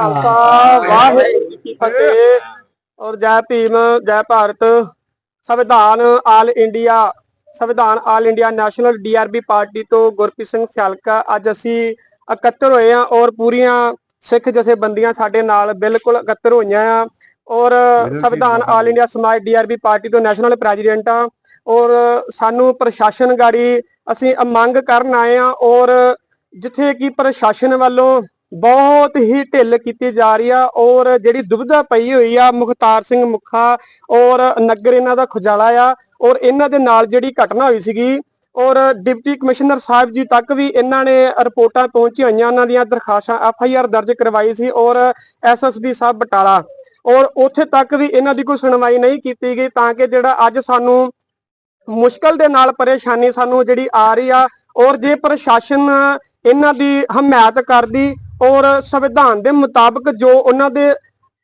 ਖਾਲਸਾ ਵਾਹਿਗੁਰੂ ਕੀ ਫਤਿਹ। ਔਰ ਜੈ ਭੀਮ ਜੈ Bharat. Samvidhan all India Samvidhan all India national DRB party ਤੋਂ ਗੁਰਪ੍ਰੀਤ ਸਿੰਘ ਸਿਆਲਕਾ ਅੱਜ ਅਸੀਂ ਇਕੱਤਰ ਹੋਏ ਆ ਔਰ ਪੂਰੀਆਂ ਸਿੱਖ ਜਥੇਬੰਦੀਆਂ ਸਾਡੇ ਨਾਲ ਬਿਲਕੁਲ ਇਕੱਤਰ ਹੋਈਆਂ ਆ। ਔਰ Samvidhan all India Samaj DRB party ਤੋਂ ਨੈਸ਼ਨਲ ਪ੍ਰੈਜ਼ੀਡੈਂਟ। ਆ ਔਰ ਸਾਨੂੰ ਪ੍ਰਸ਼ਾਸਨ ਗਾੜੀ ਅਸੀਂ ਮੰਗ ਕਰਨ ਆਏ ਆ ਔਰ ਜਿੱਥੇ ਕਿ ਪ੍ਰਸ਼ਾਸਨ ਵੱਲੋਂ ਬਹੁਤ ਹੀ ਢਿੱਲ ਕੀਤੀ ਜਾ ਰਹੀ ਆ ਔਰ ਜਿਹੜੀ ਦੁਬਿਧਾ ਪਈ ਹੋਈ ਆ ਮੁਖਤਾਰ ਸਿੰਘ ਮੁੱਖਾ ਔਰ ਨਗਰ ਇਹਨਾਂ ਦਾ ਖੁਜਾਲਾ ਆ ਔਰ ਇਹਨਾਂ ਦੇ ਨਾਲ ਜਿਹੜੀ ਘਟਨਾ ਹੋਈ ਸੀਗੀ ਔਰ ਡਿਪਟੀ ਕਮਿਸ਼ਨਰ ਸਾਹਿਬ ਜੀ ਤੱਕ ਵੀ ਇਹਨਾਂ ਨੇ ਰਿਪੋਰਟਾਂ ਪਹੁੰਚੀਆਂ ਹੋਈਆਂ, ਉਹਨਾਂ ਦੀਆਂ ਦਰਖਾਸਤਾਂ ਐਫ ਆਈ ਆਰ ਦਰਜ ਕਰਵਾਈ ਸੀ ਔਰ ਐਸ ਐਸ ਐਸਐਸਬੀ ਸਾਹਿਬ ਬਟਾਲਾ ਔਰ ਉੱਥੇ ਤੱਕ ਵੀ ਇਹਨਾਂ ਦੀ ਕੋਈ ਸੁਣਵਾਈ ਨਹੀਂ ਕੀਤੀ ਗਈ ਤਾਂ ਕਿ ਜਿਹੜਾ ਅੱਜ ਸਾਨੂੰ ਮੁਸ਼ਕਲ ਦੇ ਨਾਲ ਪਰੇਸ਼ਾਨੀ ਸਾਨੂੰ ਜਿਹੜੀ ਆ ਰਹੀ ਆ ਔਰ ਜੇ ਪ੍ਰਸ਼ਾਸਨ ਇਹਨਾਂ ਦੀ ਹਮਾਇਤ ਕਰਦੀ ਔਰ ਸੰਵਿਧਾਨ ਦੇ ਮੁਤਾਬਕ ਜੋ ਉਹਨਾਂ ਦੇ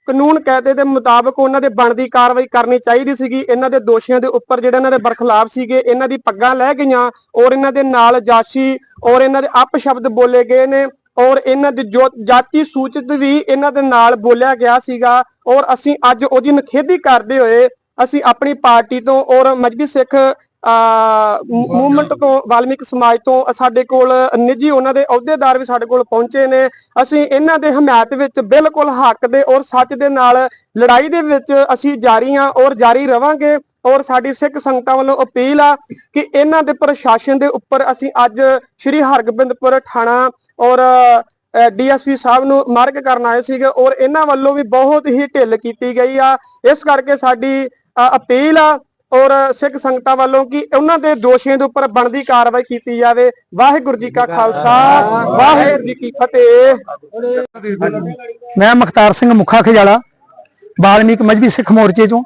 ਕਾਨੂੰਨ ਕਾਇਦੇ ਦੇ ਮੁਤਾਬਕ ਉਹਨਾਂ ਦੇ ਬਣਦੀ ਕਾਰਵਾਈ ਕਰਨੀ ਚਾਹੀਦੀ ਸੀਗੀ, ਇਹਨਾਂ ਦੇ ਦੋਸ਼ੀਆਂ ਦੇ ਉੱਪਰ ਜਿਹੜੇ ਇਹਨਾਂ ਦੇ ਬਰਖਲਾਫ ਸੀਗੇ, ਇਹਨਾਂ ਦੀ ਪੱਗਾਂ ਲੈ ਗਈਆਂ ਔਰ ਇਹਨਾਂ ਦੇ ਨਾਲ ਜਾਸ਼ੀ ਔਰ ਇਹਨਾਂ ਦੇ ਅਪ ਸ਼ਬਦ ਬੋਲੇ ਗਏ ਨੇ ਔਰ ਇਹਨਾਂ ਦੇ ਜੋ ਜਾਤੀ ਸੂਚਿਤ ਵੀ ਇਹਨਾਂ ਦੇ ਨਾਲ ਬੋਲਿਆ ਗਿਆ ਸੀਗਾ ਔਰ ਅਸੀਂ ਅੱਜ ਉਹਦੀ ਨਖੇਦੀ ਕਰਦੇ ਹੋਏ ਅਸੀਂ ਆਪਣੀ ਪਾਰਟੀ ਤੋਂ ਔਰ ਮਜਬੀ ਸਿੱਖ ਮੂਵਮੈਂਟ ਤੋਂ ਵਾਲਮੀਕ ਸਮਾਜ ਤੋਂ ਸਾਡੇ ਕੋਲ ਨਿੱਜੀ ਉਹਨਾਂ ਦੇ ਅਹੁਦੇਦਾਰ ਵੀ ਸਾਡੇ ਕੋਲ ਪਹੁੰਚੇ ਨੇ। ਅਸੀਂ ਇਹਨਾਂ ਦੇ ਹਮਾਇਤ ਵਿੱਚ ਬਿਲਕੁਲ ਹੱਕ ਦੇ ਔਰ ਸੱਚ ਦੇ ਨਾਲ ਲੜਾਈ ਦੇ ਵਿੱਚ ਅਸੀਂ ਜਾਰੀ ਹਾਂ ਔਰ ਜਾਰੀ ਰਵਾਂਗੇ। ਔਰ ਸਾਡੀ ਸਿੱਖ ਸੰਗਤਾਂ ਵੱਲੋਂ ਅਪੀਲ ਆ ਕਿ ਇਹਨਾਂ ਦੇ ਪ੍ਰਸ਼ਾਸਨ ਦੇ ਉੱਪਰ ਅਸੀਂ ਅੱਜ ਸ੍ਰੀ ਹਰਗੋਬਿੰਦਪੁਰ ਥਾਣਾ ਔਰ ਡੀਐਸਪੀ ਸਾਹਿਬ ਨੂੰ ਮਾਰਕ ਕਰਨ ਆਏ ਸੀਗੇ ਔਰ ਇਹਨਾਂ ਵੱਲੋਂ ਵੀ ਬਹੁਤ ਹੀ ਢਿੱਲ ਕੀਤੀ ਗਈ ਆ। ਇਸ ਕਰਕੇ ਸਾਡੀ ਅਪੀਲ ਆ ਔਰ ਸਿੱਖ ਸੰਗਤਾਂ ਵੱਲੋਂ ਕਿ ਉਹਨਾਂ ਦੇ ਦੋਸ਼ੀਆਂ ਦੇ ਉੱਪਰ ਬਣਦੀ ਕਾਰਵਾਈ ਕੀਤੀ ਜਾਵੇ। ਵਾਹਿਗੁਰੂ ਜੀ ਕਾ ਖਾਲਸਾ ਵਾਹਿਗੁਰੂ ਜੀ ਕੀ ਫਤਿਹ। ਮੈਂ ਮੁਖਤਾਰ ਸਿੰਘ ਮੁੱਖਾ ਖਜਾਲਾ ਬਾਲਮੀਕ ਮਜਬੀ ਸਿੱਖ ਮੋਰਚੇ ਚੋਂ।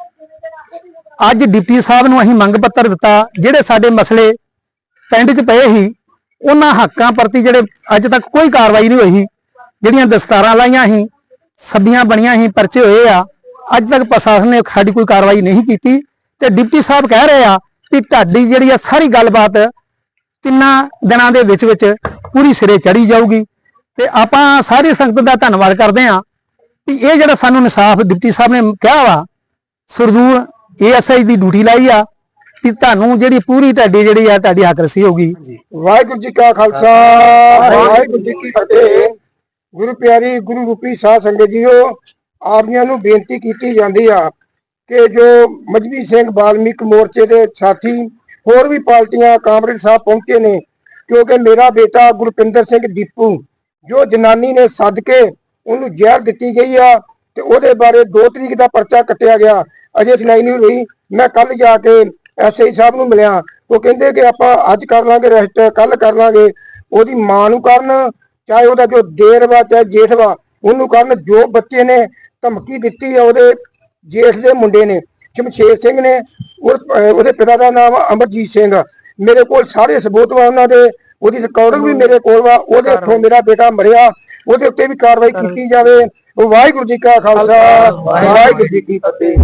ਅੱਜ ਡਿਪਟੀ ਸਾਹਿਬ ਨੂੰ ਅਸੀਂ ਮੰਗ ਪੱਤਰ ਦਿੱਤਾ ਜਿਹੜੇ ਸਾਡੇ ਮਸਲੇ ਪਿੰਡ 'ਚ ਪਏ ਸੀ ਉਹਨਾਂ ਹੱਕਾਂ ਪ੍ਰਤੀ ਜਿਹੜੇ ਅੱਜ ਤੱਕ ਕੋਈ ਕਾਰਵਾਈ ਨਹੀਂ ਹੋਈ। ਜਿਹੜੀਆਂ ਦਸਤਾਰਾਂ ਲਾਈਆਂ ਸੀ ਸੱਬੀਆਂ ਬਣੀਆਂ ਸੀ ਪਰਚੇ ਹੋਏ ਆ ਅੱਜ ਤੱਕ ਪ੍ਰਸ਼ਾਸਨ ਨੇ ਸਾਡੀ ਕੋਈ ਕਾਰਵਾਈ ਨਹੀਂ ਕੀਤੀ। ਤੇ ਡਿਪਟੀ ਸਾਹਿਬ ਕਹਿ ਰਹੇ ਆ ਕਿ ਤੁਹਾਡੀ ਜਿਹੜੀ ਆ ਸਾਰੀ ਗੱਲਬਾਤ ਤਿੰਨਾਂ ਦਿਨਾਂ ਦੇ ਵਿੱਚ ਵਿੱਚ ਪੂਰੀ ਸਿਰੇ ਚੜੀ ਜਾਊਗੀ। ਤੇ ਆਪਾਂ ਸਾਰੀ ਸੰਗਤ ਦਾ ਧੰਨਵਾਦ ਕਰਦੇ ਹਾਂ ਕਿ ਇਹ ਜਿਹੜਾ ਸਾਨੂੰ ਇਨਸਾਫ ਡਿਪਟੀ ਸਾਹਿਬ ਨੇ ਕਿਹਾ ਵਾ ਸਰਦੂਲ ਏਐਸਆਈ ਦੀ ਡਿਊਟੀ ਲਾਈ ਆ ਕਿ ਤੁਹਾਨੂੰ ਜਿਹੜੀ ਪੂਰੀ ਤੁਹਾਡੀ ਜਿਹੜੀ ਆ ਤੁਹਾਡੀ ਹੱਕਰਸੀ ਹੋਗੀ ਵਾਹਿਗੁਰੂ ਜੀ ਕਾ ਖਾਲਸਾ, ਵਾਹਿਗੁਰੂ ਜੀ ਕੀ ਫਤਿਹ। ਗੁਰੂ ਪਿਆਰੀ ਗੁਰੂ ਰੂਪੀ ਸਾਧ ਸੰਗਤ ਜੀਓ ਆਪਣੀਆਂ ਨੂੰ ਬੇਨਤੀ ਕੀਤੀ ਜਾਂਦੀ ਆ ਕਿ ਜੋ ਮਜਬੀ ਸਿੰਘ ਬਾਲਮੀਕ ਮੋਰਚੇ ਦੇ ਸਾਥੀ ਹੋਰ ਵੀ ਪਾਰਟੀਆਂ ਕਾਮਰੇਡ ਸਾਹਿਬ ਪਹੁੰਚੇ ਨੇ, ਕਿਉਂਕਿ ਮੇਰਾ ਬੇਟਾ ਗੁਰਪਿੰਦਰ ਸਿੰਘ ਦੀਪੂ, ਜੋ ਜਨਾਨੀ ਨੇ ਸੱਦ ਕੇ ਉਹਨੂੰ ਜ਼ਹਿਰ ਦਿੱਤੀ ਗਈ ਆ ਤੇ ਉਹਦੇ ਬਾਰੇ 2 ਤਰੀਕ ਦਾ ਪਰਚਾ ਕੱਟਿਆ ਗਿਆ। ਅਜੇ ਸੁਣਾਈ ਨਹੀਂ ਹੋਈ। ਮੈਂ ਕੱਲ ਜਾ ਕੇ ਐਸਆਈ ਸਾਹਿਬ ਨੂੰ ਮਿਲਿਆ। ਉਹ ਕਹਿੰਦੇ ਕਿ ਆਪਾਂ ਅੱਜ ਕਰ ਲਾਂਗੇ ਰੈਸਟ ਕੱਲ ਕਰ ਲਾਂਗੇ। ਉਹਦੀ ਮਾਂ ਨੂੰ ਕਰਨ, ਚਾਹੇ ਉਹਦਾ ਜੋ ਦੇਰ ਵਾ, ਚਾਹੇ ਜੇਠ ਵਾ, ਉਹਨੂੰ ਕਰਨ ਜੋ ਬੱਚੇ ਨੇ ਧਮਕੀ ਦਿੱਤੀ ਆ ਉਹਦੇ ਜੇਠ ਦੇ ਮੁੰਡੇ ਨੇ ਸ਼ਮਸ਼ੇਰ ਸਿੰਘ ਨੇ ਉਹਦੇ ਪਿਤਾ ਦਾ ਨਾਮ ਅਮਰਜੀਤ ਸਿੰਘ ਮੇਰੇ ਕੋਲ ਸਾਰੇ ਸਬੂਤ ਵਾ ਉਹਨਾਂ ਦੇ ਉਹਦੀ ਰਿਕਾਰਡਿੰਗ ਵੀ ਮੇਰੇ ਕੋਲ ਵਾ ਉਹਦੇ ਹੱਥੋਂ ਮੇਰਾ ਬੇਟਾ ਮਰਿਆ ਉਹਦੇ ਉੱਤੇ ਵੀ ਕਾਰਵਾਈ ਕੀਤੀ ਜਾਵੇ। ਵਾਹਿਗੁਰੂ ਜੀ ਕਾ ਖਾਲਸਾ ਵਾਹਿਗੁਰੂ ਜੀ ਕੀ ਫਤਿਹ।